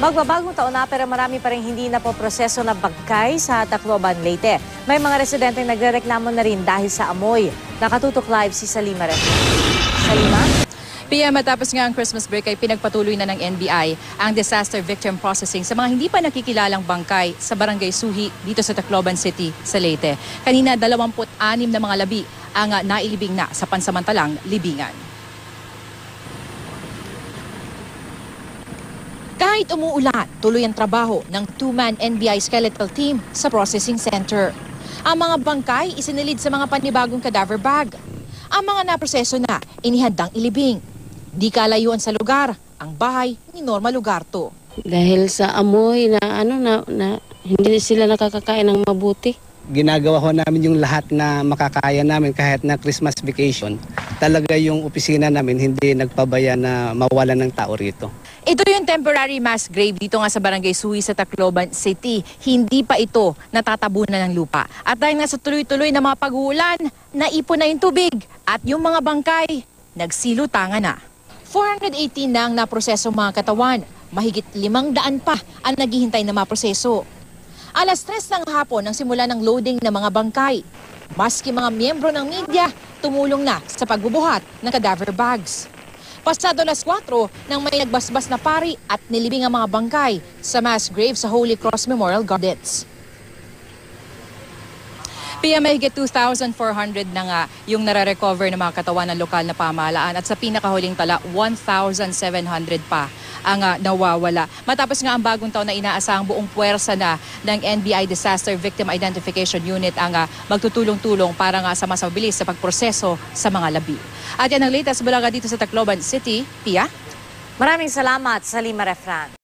Magbabagong taon na pero marami pa rin hindi na po proseso na bangkay sa Tacloban, Leyte. May mga residente nagrereklamo na rin dahil sa amoy. Nakatutok live si Salima Ref. Salima? Pia, matapos nga ang Christmas break ay pinagpatuloy na ng NBI ang disaster victim processing sa mga hindi pa nakikilalang bangkay sa Barangay Suhi dito sa Tacloban City sa Leyte. Kanina 26 na mga labi ang nailibing na sa pansamantalang libingan. Kahit umuulan, tuloy ang trabaho ng two-man NBI skeletal team sa processing center. Ang mga bangkay isinilid sa mga panibagong cadaver bag. Ang mga naproseso na, inihandang ilibing. Di kalayuan sa lugar, ang bahay ni Norma Lugarto. Dahil sa amoy na ano na, na hindi sila nakakakain ng mabuti. Ginagawa ho namin yung lahat na makakaya namin kahit na Christmas vacation. Talaga yung opisina namin hindi nagpabaya na mawalan ng tao rito. Ito yung temporary mass grave dito nga sa Barangay Suwi sa Tacloban City. Hindi pa ito natatabunan ng lupa. At dahil nga sa tuloy-tuloy na mga pag-uulan, naipon na yung tubig at yung mga bangkay nagsilutangan na. 418 na ang naproseso mga katawan. Mahigit limang daan pa ang naghihintay na maproseso. Alas 3 ng hapon ang simula ng loading ng mga bangkay. Maski mga miyembro ng media, tumulong na sa pagbubuhat ng cadaver bags. Pasado alas 4 nang may nagbasbas na pari at nilibing ang mga bangkay sa mass grave sa Holy Cross Memorial Gardens. Mahigit 2,400 na nga yung nare-recover ng mga katawan ng lokal na pamahalaan at sa pinakahuling tala, 1,700 pa ang ah, nawawala. Matapos nga ang bagong taon na inaasahang buong puwersa na ng NBI Disaster Victim Identification Unit ang ah, magtutulong-tulong para nga sa mas mabilis sa pagproseso sa mga labi. At yan ang latest bulaga dito sa Tacloban City. Pia? Maraming salamat, Salima Refran.